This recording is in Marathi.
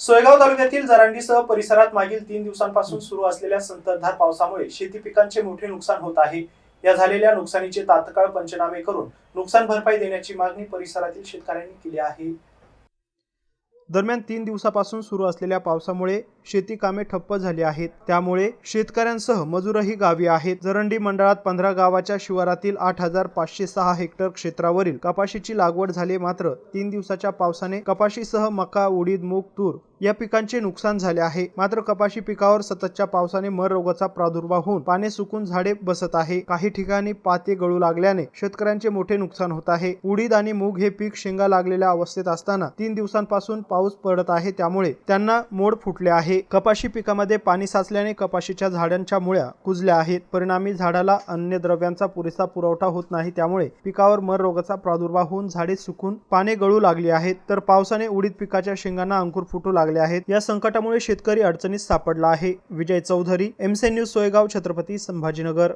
सोयगाव तालुक्यातील जरांडीसह परिसरात मागील तीन दिवसांपासून सुरू असलेल्या संततधार पावसामुळे शेती पिकांचे मोठे नुकसान होत आहे. या झालेल्या नुकसानीचे तात्काळ पंचनामे करून नुकसान भरपाई देण्याची मागणी परिसरातील शेतकऱ्यांनी केली आहे. दरम्यान तीन दिवसापासून सुरू असलेल्या पावसामुळे शेती कामे ठप्प झाली आहेत. त्यामुळे शेतकऱ्यांसह मजूरही गावी आहेत. जरंडी मंडळात पंधरा गावाच्या शिवारातील आठ हजार पाचशे सहा हेक्टर क्षेत्रावरील कपाशीची लागवड झाली. मात्र तीन दिवसाच्या पावसाने कपाशीसह मका उडीद मूग तूर या पिकांचे नुकसान झाले आहे. मात्र कपाशी पिकावर सततच्या पावसाने मर रोगाचा प्रादुर्भाव होऊन पाने सुकून झाडे बसत आहे. काही ठिकाणी पाते गळू लागल्याने शेतकऱ्यांचे मोठे नुकसान होत आहे. उडीद आणि मूग हे पीक शेंगा लागलेल्या अवस्थेत असताना तीन दिवसांपासून पाऊस पडत आहे. त्यामुळे त्यांना मोड फुटले आहे. कपाशी पिकामध्ये पाणी साचल्याने कपाशीच्या झाडांच्या मुळ्या कुजल्या आहेत. परिणामी झाडाला अन्य द्रव्यांचा पुरेसा पुरवठा होत नाही. त्यामुळे पिकावर मर रोगाचा प्रादुर्भाव होऊन झाडे सुकून पाने गळू लागली आहेत. तर पावसाने उडीद पिकाच्या शेंगांना अंकुर फुटू लागले आहेत. या संकटामुळे शेतकरी अडचणीत सापडला आहे. विजय चौधरी एमसे न्यूज सोयगाव छत्रपती संभाजीनगर.